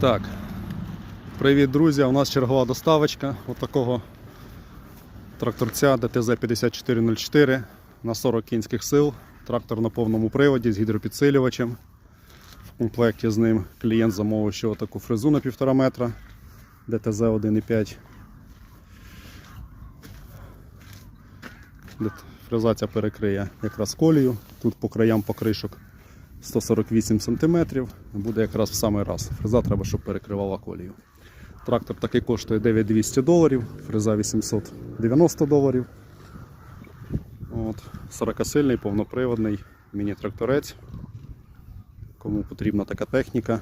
Так. Привіт, друзі! У нас чергова доставочка от тракторця ДТЗ 5404 на 40 кінських сил. Трактор на повному приводі з гідропідсилювачем. В комплекті з ним клієнт замовив ще таку фрезу на 1,5 метра ДТЗ 1,5. Де Фреза перекриє якраз колію. Тут по краям покришок 148 см. Буде якраз в самий раз. Фреза треба, щоб перекривала колію. Трактор такий коштує 9200 доларів, фреза 890 доларів. От, 40-сильний, повноприводний міні-тракторець. Кому потрібна така техніка,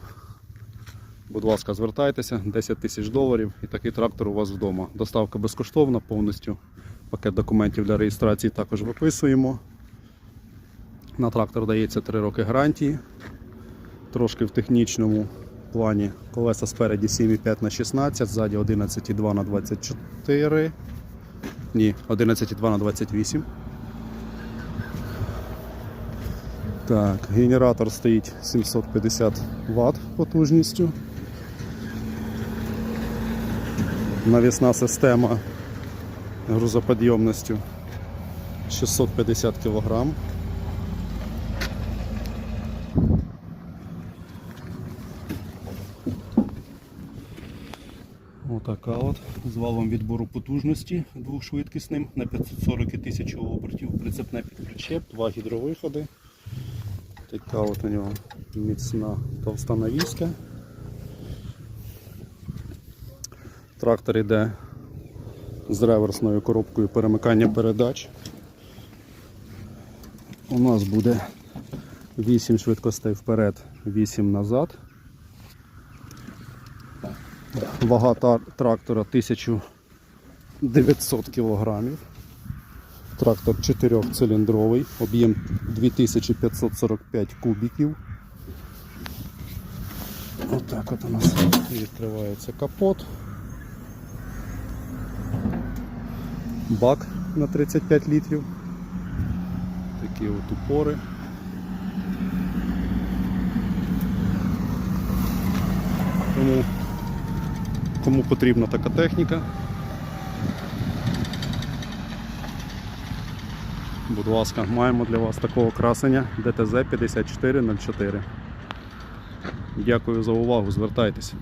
будь ласка, звертайтеся, 10 тисяч доларів і такий трактор у вас вдома. Доставка безкоштовна повністю. Пакет документів для реєстрації також виписуємо. На трактор дається 3 роки гарантії. Трошки в технічному плані колеса спереді 7,5 на 16, ззаді 11,2 на 24. Ні, 11,2 на 28. Так, генератор стоїть 750 Вт потужністю. Навісна система грузоподйомністю 650 кг. Отака от з валом відбору потужності двохшвидкісним на 540 і 1000 обертів. Прицепне під причеп, два гідровиходи. Така от у нього міцна товста навіска. Трактор йде з реверсною коробкою перемикання передач. У нас буде 8 швидкостей вперед, 8 назад. Вага трактора 1900 кг. Трактор 4-циліндровий, об'єм 2545 кубіків. Отак от у нас відкривається капот. Бак на 35 літрів. Такі от упори. Кому потрібна така техніка. Будь ласка, маємо для вас такого красення ДТЗ 5404. Дякую за увагу, звертайтеся.